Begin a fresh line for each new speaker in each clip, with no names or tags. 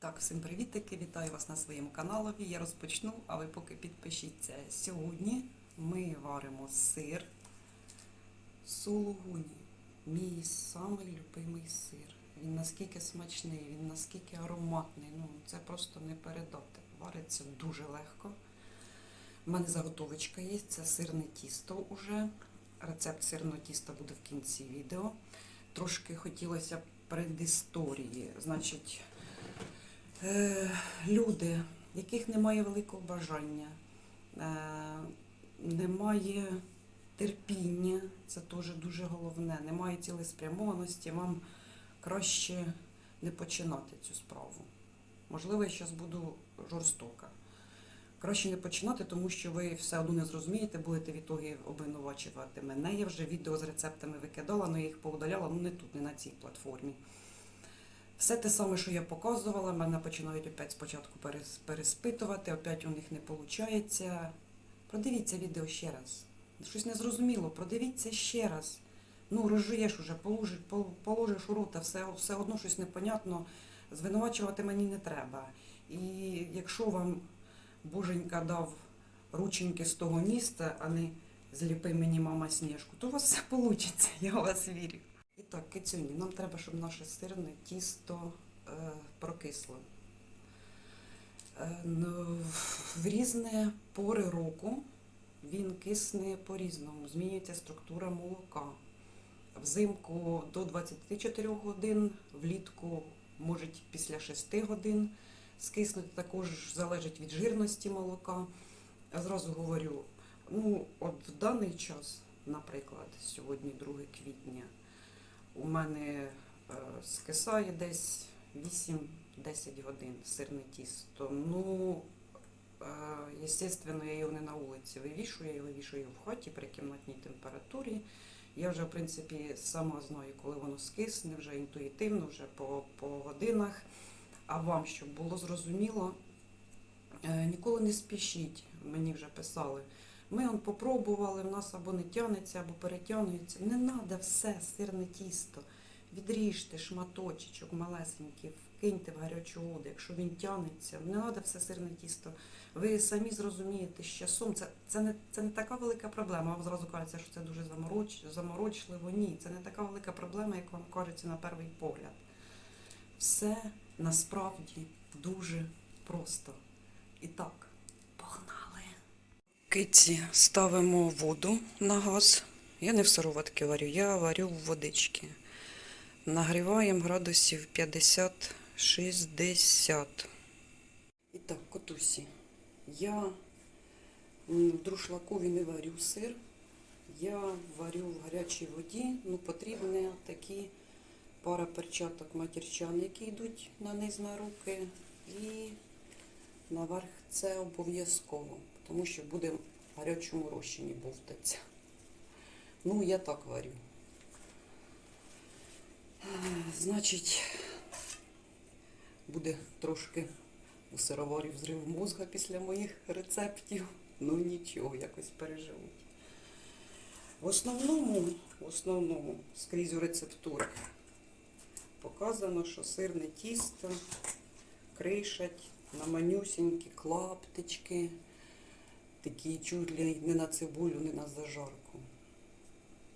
Так, всім привітики, вітаю вас на своєму каналі. Я розпочну, а ви поки підпишіться. Сьогодні ми варимо сир сулугуні. Мій самий любимий сир. Він наскільки смачний, він наскільки ароматний. Ну, це просто не передати. Вариться дуже легко. У мене заготовочка є, це сирне тісто уже. Рецепт сирного тіста буде в кінці відео. Трошки хотілося предісторії. Значить, люди, яких немає великого бажання, е, немає терпіння, це теж дуже головне, немає цілеспрямованості, вам краще не починати цю справу. Можливо, я зараз буду жорстока. Краще не починати, тому що ви все одно не зрозумієте, будете відтоги обвинувачувати мене. Я вже відео з рецептами викидала, але я їх поудаляла, ну не тут, не на цій платформі. Все те саме, що я показувала, мене починають опять спочатку переспитувати, опять у них не виходить. Продивіться відео ще раз. Щось не зрозуміло, продивіться ще раз. Ну, розжуєш уже, положиш, у рота, все, все одно щось непонятно. Звинувачувати мені не треба. І якщо вам Боженька дав рученьки з того міста, а не зліпи мені мама сніжку, то у вас все вийде, я в вас вірю. І так, кицюні, нам треба, щоб наше сирне тісто е, прокисло. Е, ну, в різні пори року він кисне по-різному, змінюється структура молока. Взимку до 24 годин, влітку може після 6 годин скиснути, також залежить від жирності молока. Я зразу говорю, ну, от в даний час, наприклад, сьогодні 2 квітня, у мене е, скисає десь 8-10 годин сирне тісто. Ну, е, звісно, я його не на вулиці вивішую, я вивішую в хаті при кімнатній температурі. Я вже, в принципі, сама знаю, коли воно скисне, вже інтуїтивно, вже по, по годинах. А вам, щоб було зрозуміло, е, ніколи не спішіть, мені вже писали. Ми он попробували, в нас або не тянеться, або перетягується. Не треба все, сирне тісто. Відріжте шматочок малесенький, вкиньте в гарячу воду, якщо він тягнеться. Не треба все сирне тісто. Ви самі зрозумієте з часом. Це, це, не, це не така велика проблема. Вам зразу кажеться, що це дуже замороч, заморочливо. Ні, це не така велика проблема, як вам кажеться на перший погляд. Все насправді дуже просто. І так. Киці ставимо воду на газ. Я не в сироватки варю, я варю в водички. Нагріваємо градусів 50-60. І так, котусі. Я в друшлакові не варю сир. Я варю в гарячій воді. Ну, потрібні такі пара перчаток матірчан, які йдуть на низ на руки. І наверх це обов'язково, тому що буде в гарячому розчині бовтаться. Ну, я так варю. Значить, буде трошки у сироварів зрив мозга після моїх рецептів. Ну нічого, якось переживуть. В основному, в основному, скрізь у рецептурах показано, що сирне тісто кришать на манюсінькі клаптички, такі чуть не на цибулю, не на зажарку.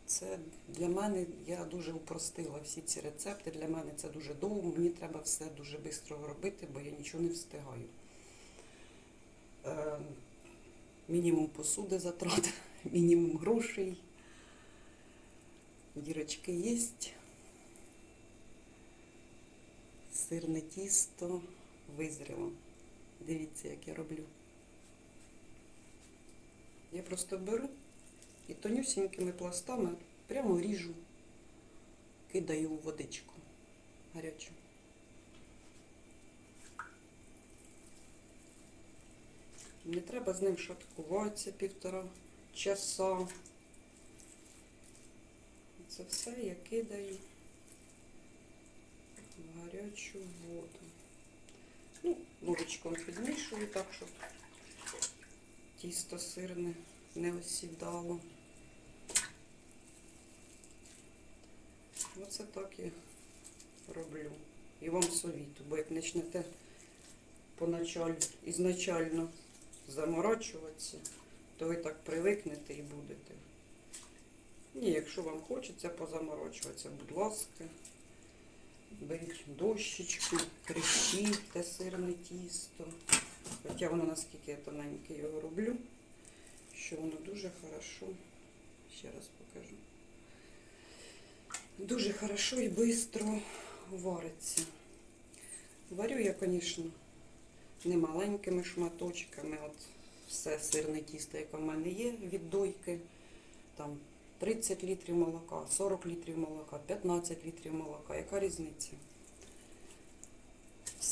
Це для мене, я дуже упростила всі ці рецепти. Для мене це дуже довго, мені треба все дуже швидко робити, бо я нічого не встигаю. Е, мінімум посуди затрат, мінімум грошей. Дірочки є. Сирне тісто визріло. Дивіться, як я роблю. Я просто беру і тонюсінькими пластами прямо ріжу, кидаю у водичку гарячу. Не треба з ним шаткуватися півтора часа. Це все я кидаю в гарячу воду. Ну, ложечком підмішую так, щоб тісто сирне не осідало. Оце так я роблю. І вам совіту, бо як почнете поначаль, ізначально заморачуватися, то ви так привикнете і будете. І якщо вам хочеться позаморочуватися, будь ласка, беріть дощечку, крещіть те сирне тісто. Хоча воно наскільки я тоненьке його роблю, що воно дуже хорошо, ще раз покажу, дуже хорошо і швидко вариться. Варю я, звісно, не маленькими шматочками. От все сирне тісто, яке в мене є від дойки, там 30 літрів молока, 40 літрів молока, 15 літрів молока. Яка різниця?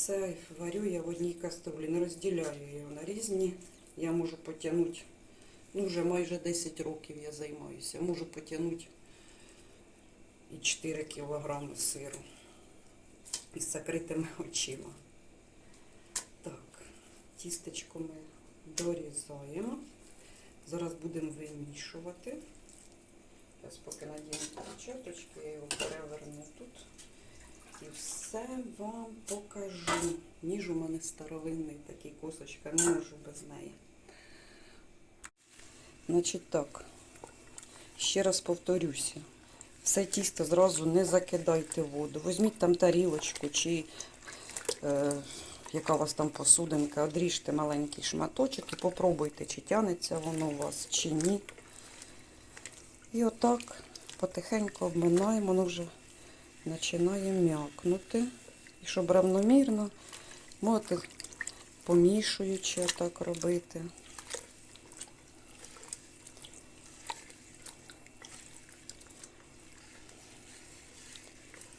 Все варю я в одній каструлі, не розділяю його на різні. Я можу потягнути, ну вже майже 10 років я займаюся, можу потягнути і 4 кілограми сиру із закритими очима. Так, тістечко ми дорізаємо. Зараз будемо вимішувати. Зараз поки надіну перчаточки, я його переверну тут. І все вам покажу. Ніж у мене старовинний такий косочка, не можу без неї. Значить так, ще раз повторюся. Все тісто зразу не закидайте в воду. Візьміть там тарілочку чи е, яка у вас там посудинка, одріжте маленький шматочок і попробуйте, чи тянеться воно у вас, чи ні. І отак потихеньку обминаємо, воно вже починає м'якнути. І щоб равномірно, можете помішуючи отак робити.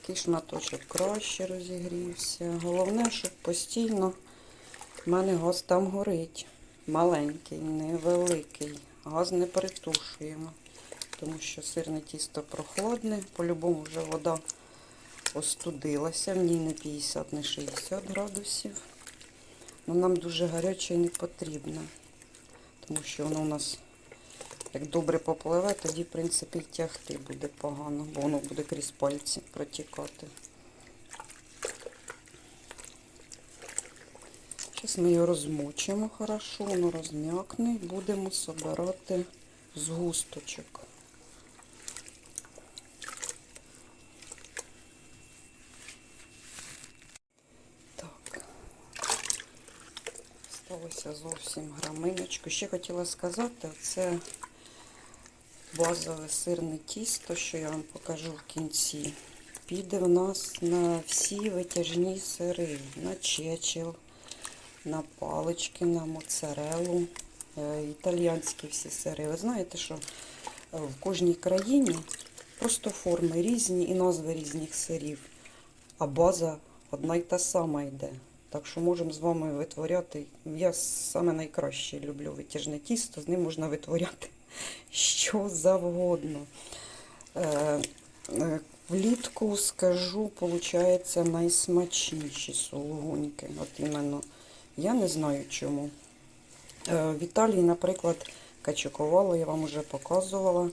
Такий шматочок краще розігрівся. Головне, щоб постійно в мене газ там горить. Маленький, невеликий. Газ не притушуємо, тому що сирне тісто прохладне. По-любому вже вода остудилася. В ній не 50, не 60 градусів. Ну, нам дуже гаряче і не потрібно, тому що воно у нас як добре попливе, тоді, в принципі, тягти буде погано, бо воно буде крізь пальці протікати. Зараз ми його розмочимо хорошо, воно розм'якне і будемо собирати згусточок. Так. Сталося зовсім граминочку. Ще хотіла сказати, це базове сирне тісто, що я вам покажу в кінці. Піде в нас на всі витяжні сири, на чечил, на палички, на моцарелу, е, італіянські всі сири. Ви знаєте, що е, в кожній країні просто форми різні і назви різних сирів, а база одна й та сама йде. Так що можемо з вами витворяти. Я саме найкраще люблю витяжне тісто, з ним можна витворяти що завгодно. Е, е, Влітку скажу, виходить, найсмачніші сулугуньки. От іменно. Я не знаю чому. Е, В Італії, наприклад, качукувало, я вам вже показувала.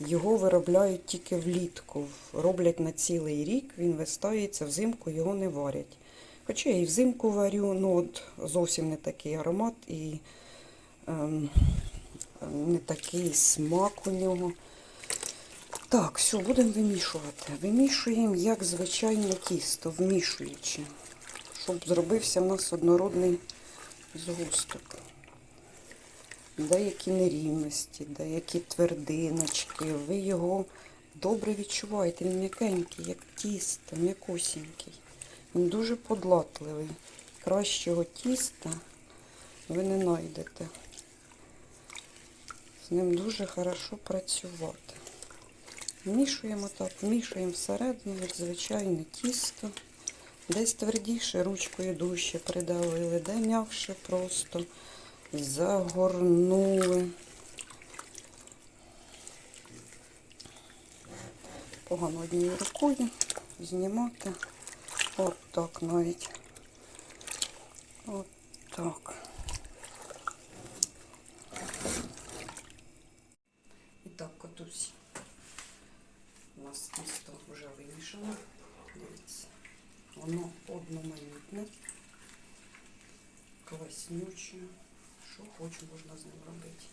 Його виробляють тільки влітку. Роблять на цілий рік, він вистається, взимку його не варять. Хоча я і взимку варю, ну от зовсім не такий аромат і ем, не такий смак у нього. Так, все, будемо вимішувати. Вимішуємо, як звичайне тісто, вмішуючи, щоб зробився в нас однородний згусток. Деякі нерівності, деякі твердиночки. Ви його добре відчуваєте. Він м'якенький, як тісто, м'якусінький. Він дуже подлатливий. Кращого тіста ви не знайдете. З ним дуже хорошо працювати. Вмішуємо так, вмішуємо всередину, як звичайне тісто. Десь твердіше, ручкою дужче придавили, де м'якше просто загорнули. Погано однією рукою знімати. От так навіть. От так. І так, котусь. У нас тісто вже вимішано. Дивіться. Воно одноманітне. класнюче. Що хочу, можна з ним робити.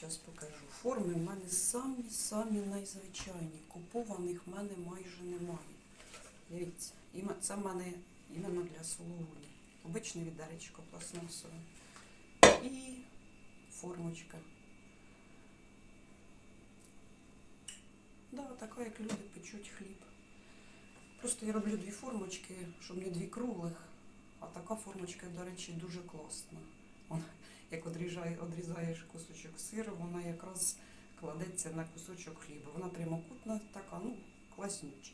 Зараз покажу. Форми в мене самі-самі найзвичайні. Купованих в мене майже немає. Дивіться, це в мене іменно для слуги. Обичне відеречко пластмасове. І формочка. Да, така, як люди печуть хліб. Просто я роблю дві формочки, щоб не дві круглих, а така формочка, до речі, дуже класна. Вона, як одрізає, одрізаєш кусочок сиру, вона якраз кладеться на кусочок хліба. Вона прямокутна така, ну, класнюча.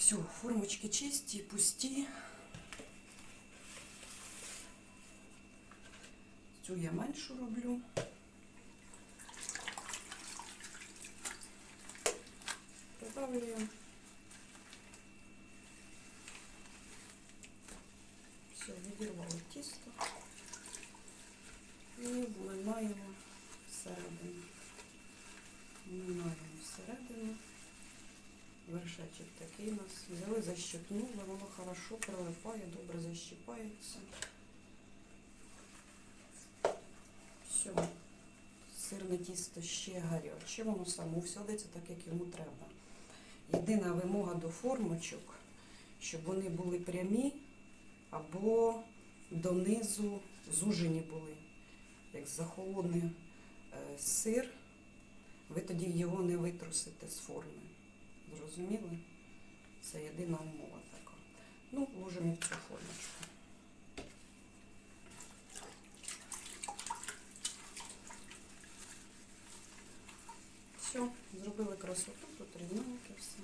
Все, формочки чисті, пусті. Цю я меншу роблю. Придавлюємо. Все, відірвали тісто і вминаємо Вершечок такий у нас. Взяли, защипнули, воно хорошо прилипає, добре защипається. Все. Сирне тісто ще гаряче, воно само всядеться так, як йому треба. Єдина вимога до формочок, щоб вони були прямі або донизу зужені були. Як захолодний е, сир, ви тоді його не витрусите з форми. Зрозуміли? Це єдина умова така. Ну, вложимо в цю формочку. Все, зробили красоту, тут рівненьке все.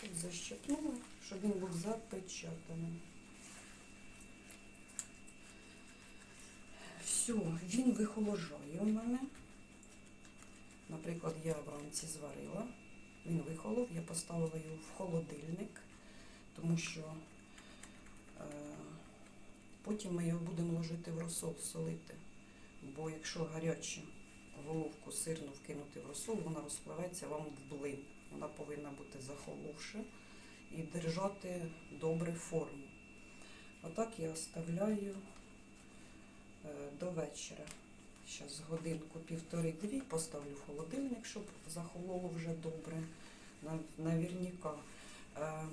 Тут защипнули, щоб він був запечатаний. Все, він вихоложає у мене. Наприклад, я вранці зварила, він вихолов, я поставила його в холодильник, тому що е, потім ми його будемо ложити в розсол, солити. Бо якщо гарячу головку сирну вкинути в розсол, вона розпливеться вам в блин. Вона повинна бути захоловша і держати добре форму. Отак я оставляю е, до вечора. Зараз годинку півтори-дві поставлю в холодильник, щоб захололо вже добре. На- Навірняка. Е,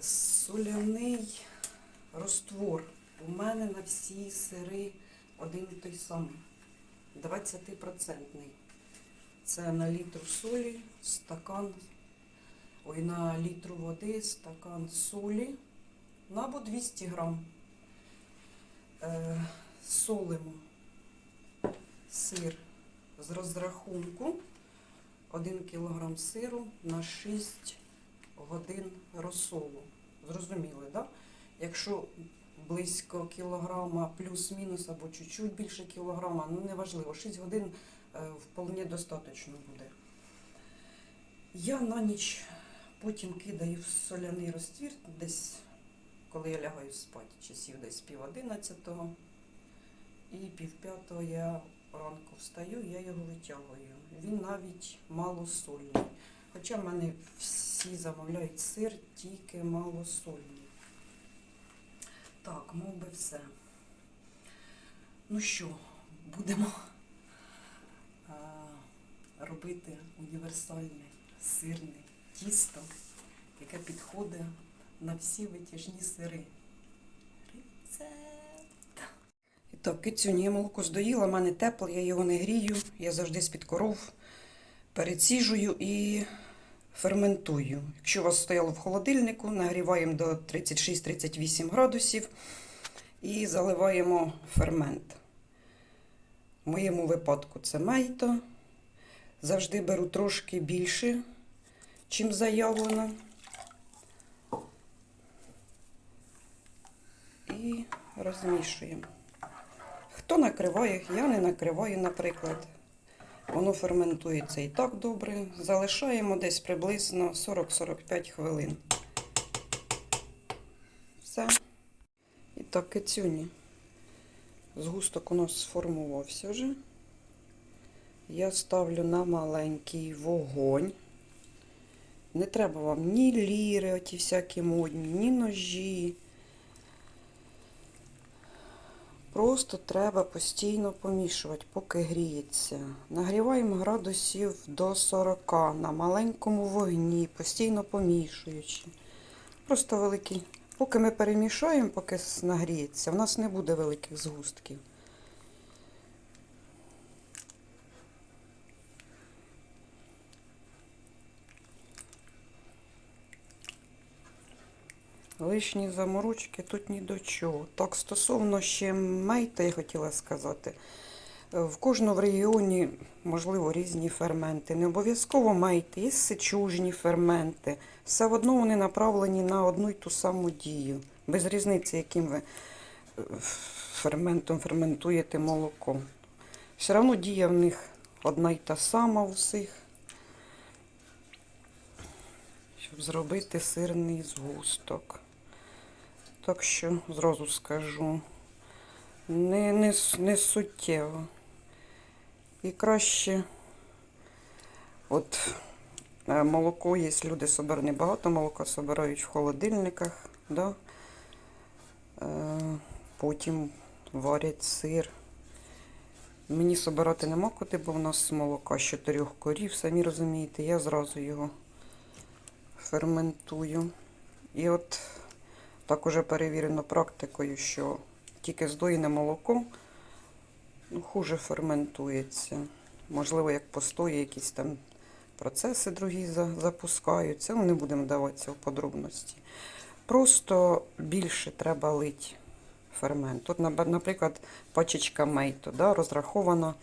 Соляний роствор. У мене на всі сири один і той самий. 20%. Це на літр солі, стакан, ой, на літру води, стакан солі, ну або 200 грам. Солимо сир з розрахунку 1 кг сиру на 6 годин розсолу. Зрозуміли, так? Да? Якщо близько кілограма плюс-мінус або чуть-чуть більше кілограма, ну неважливо, 6 годин е, вполне достатньо буде. Я на ніч потім кидаю в соляний розтвір десь, коли я лягаю спати, часів десь пів одинадцятого і пів п'ятого я ранку встаю, я його витягую. Він навіть малосольний. Хоча в мене всі замовляють сир, тільки малосольний. Так, мов би все. Ну що, будемо а, робити універсальне сирне тісто, яке підходить на всі витяжні сири. Рецепт. І так, кицюні, я молоко здоїла, в мене тепле, я його не грію, я завжди з-під коров переціжую і ферментую. Якщо у вас стояло в холодильнику, нагріваємо до 36-38 градусів і заливаємо фермент. В моєму випадку це мейто. Завжди беру трошки більше, чим заявлено. І розмішуємо. Хто накриває, я не накриваю, наприклад. Воно ферментується і так добре. Залишаємо десь приблизно 40-45 хвилин. Все. І так, кицюні. Згусток у нас сформувався вже. Я ставлю на маленький вогонь Не треба вам ні ліри, оті всякі модні, ні ножі. Просто треба постійно помішувати, поки гріється. Нагріваємо градусів до 40 на маленькому вогні, постійно помішуючи. Просто великий. Поки ми перемішаємо, поки нагріється, в нас не буде великих згустків. Лишні заморочки тут ні до чого. Так, стосовно ще мейта, я хотіла сказати. В кожному регіоні, можливо, різні ферменти. Не обов'язково мейти, є сичужні ферменти. Все одно вони направлені на одну й ту саму дію. Без різниці, яким ви е, ферментом ферментуєте молоко. Все одно дія в них одна й та сама у всіх. Щоб зробити сирний згусток. Так що зразу скажу, не, не, не суттєво. І краще, от е, молоко є, люди собирають, не багато молока собирають в холодильниках, да? е, потім варять сир. Мені собирати нема куди, бо в нас молока з чотирьох корів, самі розумієте, я зразу його ферментую. І от так уже перевірено практикою, що тільки здоєне молоко ну, хуже ферментується. Можливо, як постої якісь там процеси другі запускаються. Ну, не будемо вдаватися в подробності. Просто більше треба лити фермент. Тут, наприклад, пачечка мейто да, розрахована,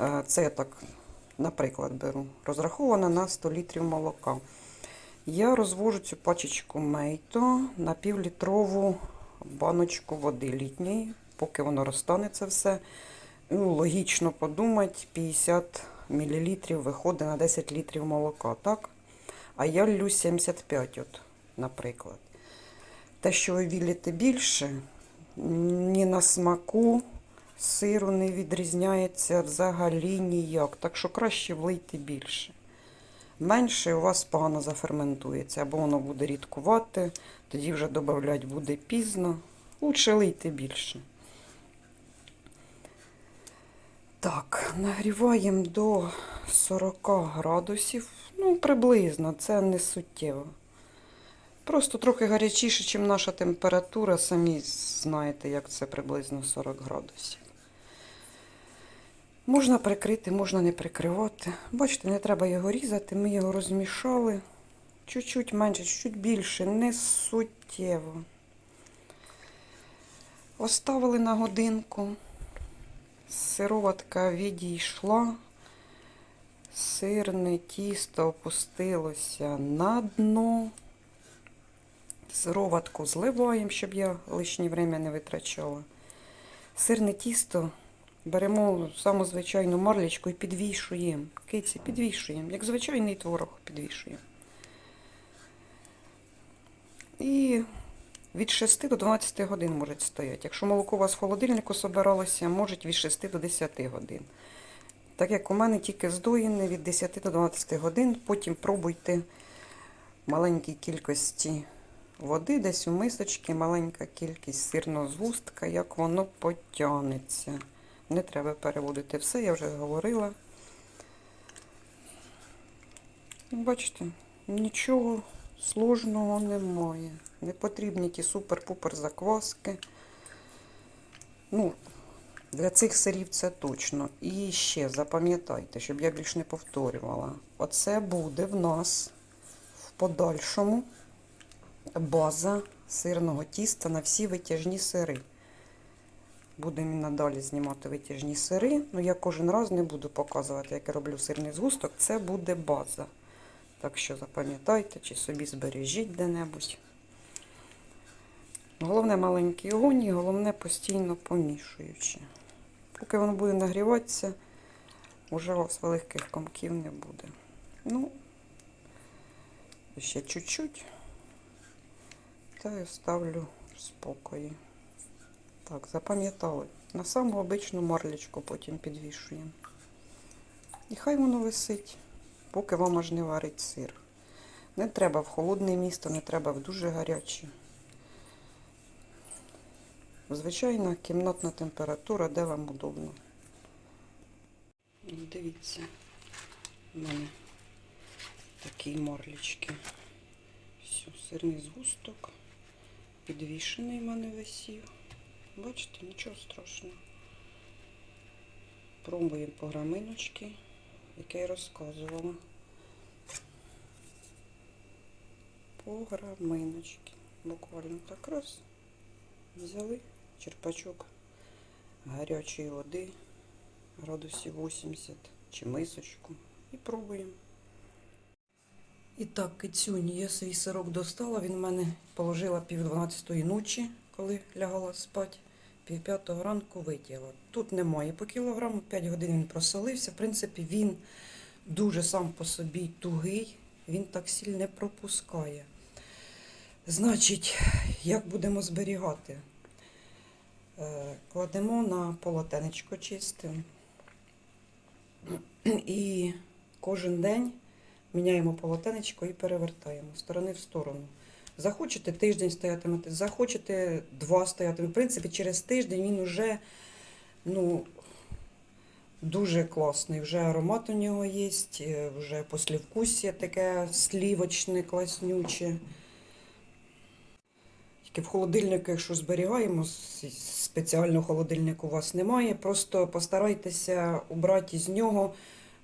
е, це я так, наприклад, беру, розрахована на 100 літрів молока. Я розвожу цю пачечку мейто на півлітрову баночку води літньої, поки воно розтане це все. Ну, логічно подумати, 50 мл виходить на 10 літрів молока, так? А я лью 75, от, наприклад. Те, що ви вілите більше, ні на смаку сиру не відрізняється взагалі ніяк. Так що краще влийте більше менше у вас погано заферментується, або воно буде рідкувати, тоді вже додати буде пізно. Лучше лийте більше. Так, нагріваємо до 40 градусів. Ну, приблизно, це не суттєво. Просто трохи гарячіше, ніж наша температура. Самі знаєте, як це приблизно 40 градусів. Можна прикрити, можна не прикривати. Бачите, не треба його різати, ми його розмішали. Чуть-чуть менше, чуть більше, не суттєво. Оставили на годинку. Сироватка відійшла. Сирне тісто опустилося на дно. Сироватку зливаємо, щоб я лишнє время не витрачала. Сирне тісто беремо саму звичайну марлечку і підвішуємо. Киці підвішуємо, як звичайний творог підвішуємо. І від 6 до 12 годин може стояти. Якщо молоко у вас в холодильнику собиралося, може від 6 до 10 годин. Так як у мене тільки здоєне від 10 до 12 годин, потім пробуйте маленькій кількості води, десь у мисочці, маленька кількість сирного згустка, як воно потягнеться. Не треба переводити все, я вже говорила. Бачите, нічого сложного немає. Не потрібні ті супер-пупер закваски. Ну, для цих сирів це точно. І ще запам'ятайте, щоб я більш не повторювала. Оце буде в нас в подальшому база сирного тіста на всі витяжні сири. Будемо надалі знімати витяжні сири. Ну, я кожен раз не буду показувати, як я роблю сирний згусток. Це буде база. Так що запам'ятайте, чи собі збережіть де-небудь. Головне маленький огонь і головне постійно помішуючи. Поки воно буде нагріватися, вже у вас великих комків не буде. Ну, ще чуть-чуть. Та я ставлю в спокої. Так, запам'ятали. На саму обичну марлечку потім підвішуємо. І хай воно висить, поки вам аж не варить сир. Не треба в холодне місто, не треба в дуже гаряче. Звичайна кімнатна температура, де вам удобно. Дивіться, у мене такі морлічки. Все, сирний згусток. Підвішений в мене висів. Бачите, нічого страшного. Пробуємо по граминочки, яке я розказувала. По граминочки. Буквально так раз. Взяли черпачок гарячої води, градусів 80 чи мисочку і пробуємо. І так, кицюні, я свій сирок достала, він в мене положила пів 12 ночі, коли лягала спати. Пів п'ятого ранку витягла. Тут немає по кілограму, 5 годин він просолився. В принципі, він дуже сам по собі тугий, він так сильно не пропускає. Значить, як будемо зберігати? Е, Кладемо на полотенечко чисте. І кожен день міняємо полотенечко і перевертаємо сторони в сторону. Захочете тиждень стоятимете, захочете два стоятимете. В принципі, через тиждень він вже ну, дуже класний. Вже аромат у нього є, е, вже послівкусія таке слівочне, класнюче. Тільки в холодильнику, якщо зберігаємо, спеціального холодильнику у вас немає. Просто постарайтеся убрати із нього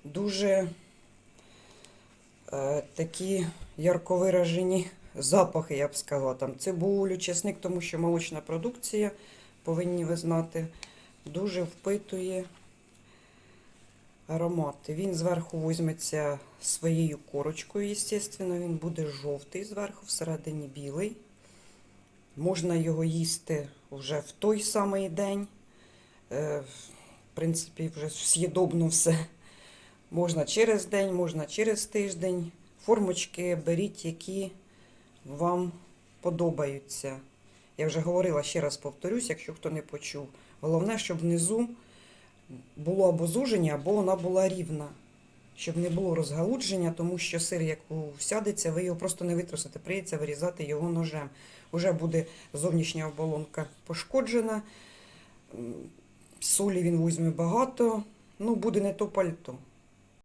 дуже е, такі ярко виражені запахи, я б сказала. Там цибулю, чесник, тому що молочна продукція, повинні ви знати, дуже впитує аромати. Він зверху візьметься своєю корочкою, звісно, він буде жовтий зверху, всередині білий. Можна його їсти вже в той самий день. Е, В принципі, вже з'їдобно все. Можна через день, можна через тиждень. Формочки беріть, які вам подобаються. Я вже говорила, ще раз повторюсь, якщо хто не почув. Головне, щоб внизу було або зуження, або вона була рівна. Щоб не було розгалудження, тому що сир, як всядеться, ви його просто не витрусите, прийдеться вирізати його ножем. Уже буде зовнішня оболонка пошкоджена, солі він візьме багато, ну буде не то пальто.